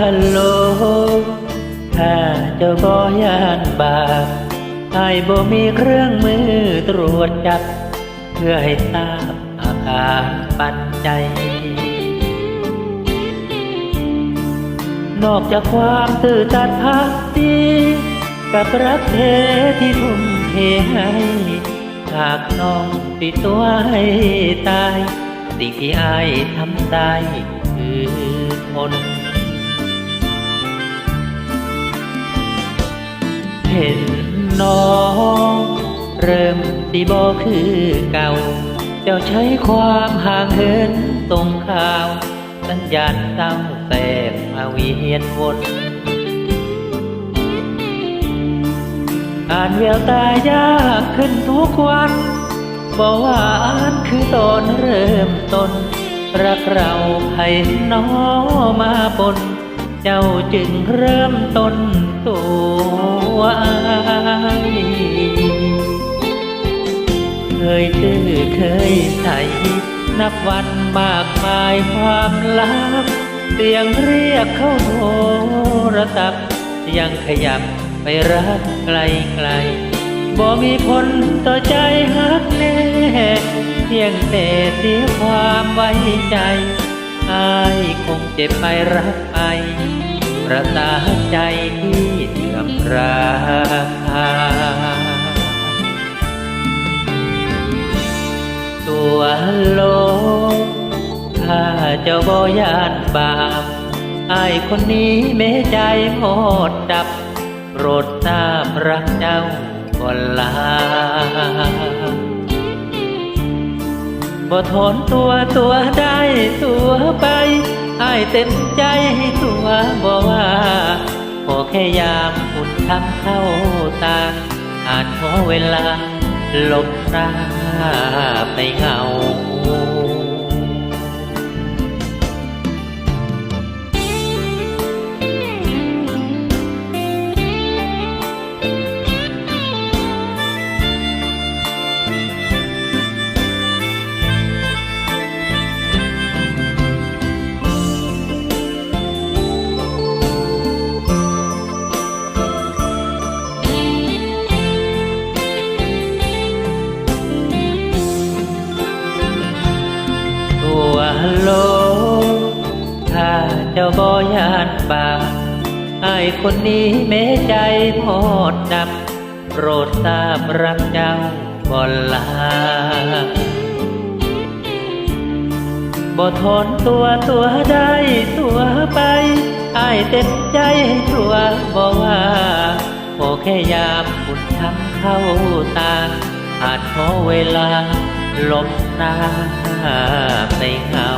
ฮัลโหลถ้าเจ้าบ่ยานบาปไอ้บ่มีเครื่องมือตรวจจับ เพื่อให้ทราบอาการปัจจัย นอกจากความตื่นตัดพักดีกับรักเทที่ทุ่มเทให้หากน้องติดตัวให้ตาย สิ่งที่อายทำได้คือทน เห็นน้อง เริ่มดีบอคือเก่า เจ้าใช้ความห่างเหินตรงข่าว สัญญาณเศร้าแสบมาเวียนวนอ่านแววตายากขึ้นทุกวันบอกว่าอ่านคือตอนเริ่มต้น รักเราให้น้อมาปน เจ้าจึงเริ่มต้นตัวอเคยตื้อเคยใส่นับวันมากมายความลับ เสียงเรียกเข้าโทรศัพท์ ยังขยับไปรักไกลไกลบ่มีผลต่อใจฮักแน่ เพียงแต่เสียความไว้ใจ อายคงเจ็บไปรักไปประสาใจที่เสื่อมราคาตัวโลกถ้าเจ้าบ่ยานบาปอายคนนี้แม้ใจหมดดับโปรดทราบรักเจ้าก่อนลาบ่ทนตัวตัวได้ ไปอายเต็มใจให้ตัวบ่ว่าขอแค่ยามอุ่นทำเข้าตาอาจขอเวลาหลบหน้าไปเงา บ่ยานบาปไอ้คนนี้แม้ใจพอดดับ โปรดทราบรักเจ้าบ่ลาบ่ทนตัวตัวได้ตัวไปไอายเต็มใจให้ตัวบ่ว่าขอแค่ยามคุณทำเข้าตา อาจขอเวลาลบหน้าไปเหงา